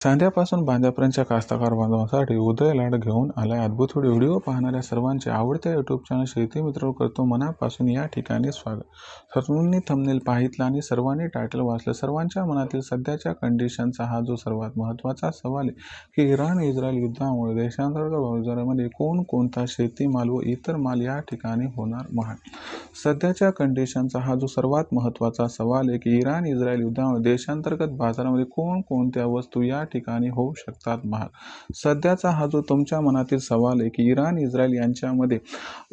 चांद्यापासून बांध्यापर्यंतच्या कास्तकार बांधवांसाठी उदय लाड घेऊन आलाय अद्भुत व्हिडिओ. व्हिडिओ पाहणाऱ्या सर्वांचे आवडत्या युट्यूब चॅनल शेती मित्र करतो. मनापासून या ठिकाणी स्वागत. सर्वांनी थंबनेल पाहितला आणि सर्वांनी टायटल वाचलं. सर्वांच्या मनातील सध्याच्या कंडिशनचा हा जो सर्वात महत्त्वाचा सवाल आहे की इराण इस्रायल युद्धामुळे देशांतर्गत बाजारामध्ये कोणकोणता शेतीमाल व इतर माल या ठिकाणी होणार महाग? सध्याच्या कंडिशनचा हा जो सर्वात महत्त्वाचा सवाल आहे की इराण इस्रायल युद्धामुळे देशांतर्गत बाजारामध्ये कोणकोणत्या वस्तू या ठिकाणी होऊ शकतात महाग सध्याचा हा जो तुमच्या मनातील सवाल आहे की इराण इस्रायल यांच्यामध्ये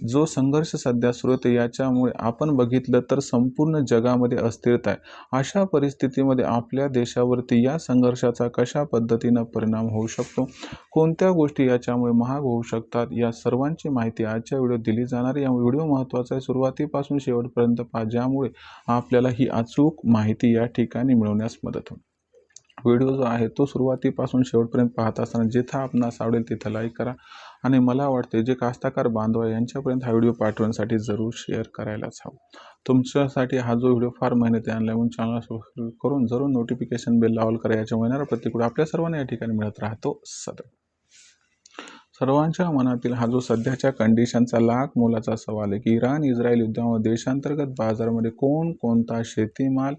जो संघर्ष सध्या सुरू होते याच्यामुळे आपण बघितलं तर संपूर्ण जगामध्ये अस्थिरता आहे. अशा परिस्थितीमध्ये आपल्या देशावरती या संघर्षाचा कशा पद्धतीनं परिणाम होऊ शकतो? कोणत्या गोष्टी याच्यामुळे महाग होऊ शकतात? या सर्वांची माहिती आजच्या व्हिडिओ दिली जाणार या व्हिडिओ महत्त्वाचा आहे. सुरुवातीपासून शेवटपर्यंत पहा ज्यामुळे आपल्याला ही अचूक माहिती या ठिकाणी मिळवण्यास मदत होईल. व्हिडिओ जो आहे तो सुरुवातीपासून शेवटपर्यंत पाहत असताना जिथं आपणास आवडेल तिथं लाईक करा. आणि मला वाटते जे कास्ताकार बांधव आहे यांच्यापर्यंत हा व्हिडिओ पाठवण्यासाठी जरूर शेअर करायलाच हवं. तुमच्यासाठी हा जो व्हिडिओ फार मेहनत आणला म्हणून चॅनल सबस्क्राईब करून जरूर नोटिफिकेशन बेल लावल करा. याच्या येणारा प्रतिकूल आपल्या सर्वांना या ठिकाणी मिळत राहतो सतत. सर्वांच्या मनातील हा जो सध्याच्या कंडिशनचा लाख मोलाचा सवाल आहे की इराण इस्रायल युद्धामुळे देशांतर्गत बाजारामध्ये कोणकोणता शेतीमाल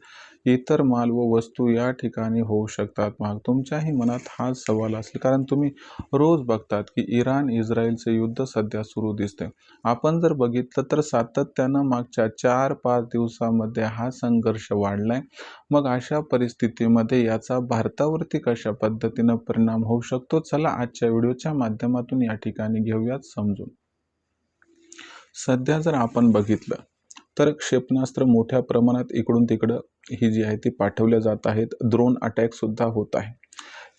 इतर माल व वस्तू या ठिकाणी होऊ शकतात. मग तुमच्याही मनात हा सवाल असेल कारण तुम्ही रोज बघतात की इराण इस्रायलचे युद्ध सध्या सुरू दिसते आपण जर बघितलं तर सातत्यानं मागच्या चार पाच दिवसामध्ये हा संघर्ष वाढलाय. मग अशा परिस्थितीमध्ये याचा भारतावरती कशा पद्धतीनं परिणाम होऊ शकतो? चला आजच्या व्हिडिओच्या माध्यमातून या ठिकाणी घेऊयात समजून. सध्या जर आपण बघितलं तर क्षेपणास्त्र मोठ्या प्रमाणात इकडून तिकडं ही जी आहे ती पाठवल्या जात आहेत. ड्रोन अटॅकसुद्धा होत आहे.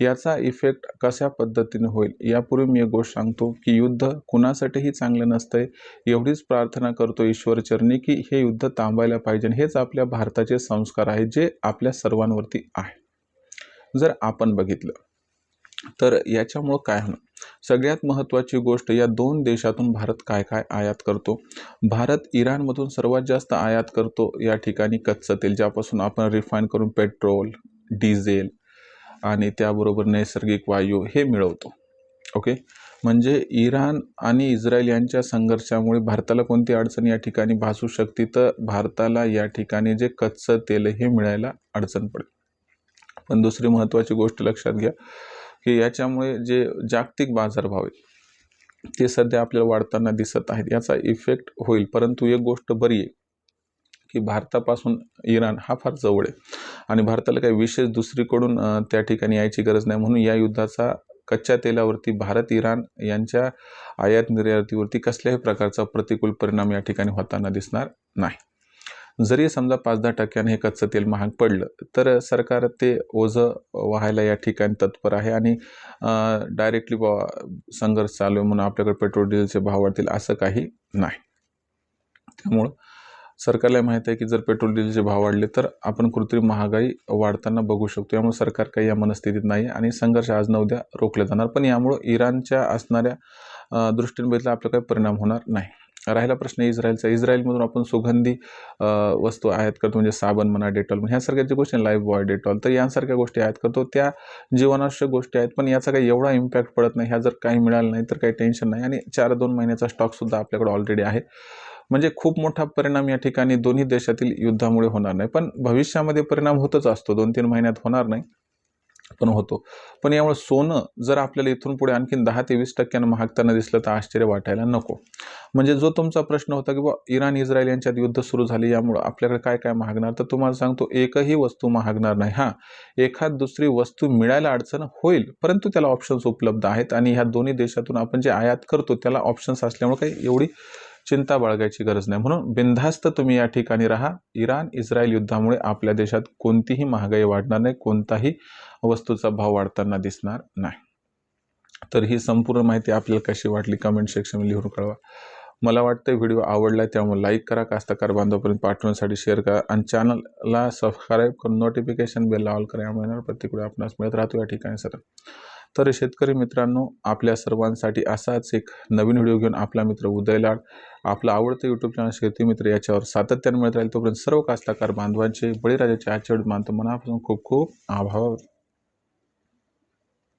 याचा इफेक्ट कशा पद्धतीने होईल? यापूर्वी मी एक गोष्ट सांगतो की युद्ध कुणासाठीही चांगलं नसतंय. एवढीच प्रार्थना करतो ईश्वरचरणी की हे युद्ध थांबायला पाहिजे हेच आपल्या भारताचे संस्कार आहे जे आपल्या सर्वांवरती आहे. जर आपण बघितलं तर याच्यामुळं काय होणार? सगळ्यात महत्त्वाची गोष्ट या दोन देशातून भारत काय काय आयात करतो? भारत इराणमधून सर्वात जास्त आयात करतो या ठिकाणी कच्चं तेल ज्यापासून आपण रिफाईन करून पेट्रोल डिझेल आणि त्याबरोबर नैसर्गिक वायू हे मिळवतो. ओके म्हणजे इराण आणि इस्रायल यांच्या संघर्षामुळे भारताला कोणती अडचण या ठिकाणी भासू शकते? तर भारताला या ठिकाणी जे कच्चं तेल हे मिळायला अडचण पडेल. पण दुसरी महत्त्वाची गोष्ट लक्षात घ्या की याच्यामुळे जे जागतिक बाजारभाव आहेत ते सध्या आपल्याला वाढताना दिसत आहेत. याचा इफेक्ट होईल. परंतु एक गोष्ट बरी आहे की भारतापासून इराण हा फार जवळ आहे. आणि भारताला काही विशेष दुसरीकडून त्या ठिकाणी यायची गरज नाही. म्हणून या युद्धाचा कच्च्या तेलावरती भारत इराण यांच्या आयात निर्यातीवरती कसल्याही प्रकारचा प्रतिकूल परिणाम या ठिकाणी होताना दिसणार नाही. जरी समजा पाच दहा टक्क्याने हे कच्चं तेल महाग पडलं तर सरकार ते ओझं व्हायला या ठिकाणी तत्पर आहे आणि डायरेक्टली संघर्ष चालू आहे म्हणून आपल्याकडे पेट्रोल डिझेलचे भाव वाढतील असं काही नाही. त्यामुळं सरकारला माहीत आहे की जर पेट्रोल डिझेलचे भाव वाढले तर आपण कृत्रिम महागाई वाढताना बघू शकतो. यामुळे सरकार काही या मनस्थितीत नाही आणि संघर्ष आज न उद्या रोखले जाणार. पण यामुळं इराणच्या असणाऱ्या दृष्टीने बघितलं आपला काही परिणाम होणार नाही. राहिला प्रश्न इस्रायलचा. इस्रायलमधून आपण सुगंधी वस्तू आयात करतो म्हणजे साबण म्हणा डेटॉल म्हणा ह्यासारख्या ज्या गोष्टी लाईफ बॉय डेटॉल तर यांसारख्या गोष्टी आयात करतो. त्या जीवनावश्यक गोष्टी आहेत पण याचा काही एवढा इम्पॅक्ट पडत नाही ह्या जर काही मिळालं नाही तर काही टेन्शन नाही. आणि चार दोन महिन्याचा स्टॉकसुद्धा आपल्याकडे ऑलरेडी आहे. म्हणजे खूप मोठा परिणाम या ठिकाणी दोन्ही देशातील युद्धामुळे होणार नाही पण भविष्यामध्ये परिणाम होतच असतो. दोन तीन महिन्यात होणार नाही. पण होतो. पण यामुळे सोनं जर आपल्याला इथून पुढे आणखीन दहा ते वीस टक्क्यानं महागताना दिसलं तर आश्चर्य वाटायला नको. म्हणजे जो तुमचा प्रश्न होता की बा इराण इस्रायल यांच्यात युद्ध सुरू झाले यामुळं आपल्याकडे काय काय महागणार? तर तुम्हाला सांगतो एकही वस्तू महागणार नाही. हां एखाद दुसरी वस्तू मिळायला अडचण होईल परंतु त्याला ऑप्शन्स उपलब्ध आहेत. आणि ह्या दोन्ही देशातून आपण जे आयात करतो त्याला ऑप्शन्स असल्यामुळे काही एवढी चिंता बाळगायची गरज नाही. म्हणून बिनधास्त तुम्ही या ठिकाणी राहा. इराण इस्रायल युद्धामुळे आपल्या देशात कोणतीही महागाई वाढणार नाही. कोणताही वस्तूचा भाव वाढताना दिसणार नाही. तर ही संपूर्ण माहिती आपल्याला कशी वाटली कमेंट सेक्शन लिहून कळवा. मला वाटतं व्हिडिओ आवडला त्यामुळे लाईक करा कास्तकार बांधवापर्यंत पाठवण्यासाठी शेअर करा आणि चॅनलला सबस्क्राईब करून नोटिफिकेशन बेल ऑल करा. यामुळे प्रतिक्रिया आपणास मिळत राहतो. या ठिकाणी सर तर शेतकरी मित्रांनो आपल्या सर्वांसाठी असाच एक नवीन व्हिडिओ घेऊन आपला मित्र उदयलाड आपला आवडतं यूट्यूब चॅनल शेती मित्र याच्यावर सातत्याने मिळत राहील. तोपर्यंत सर्व कास्तकार बांधवांचे बळीराजाचे आचरण मानतो. मनापासून खूप खूप आभार.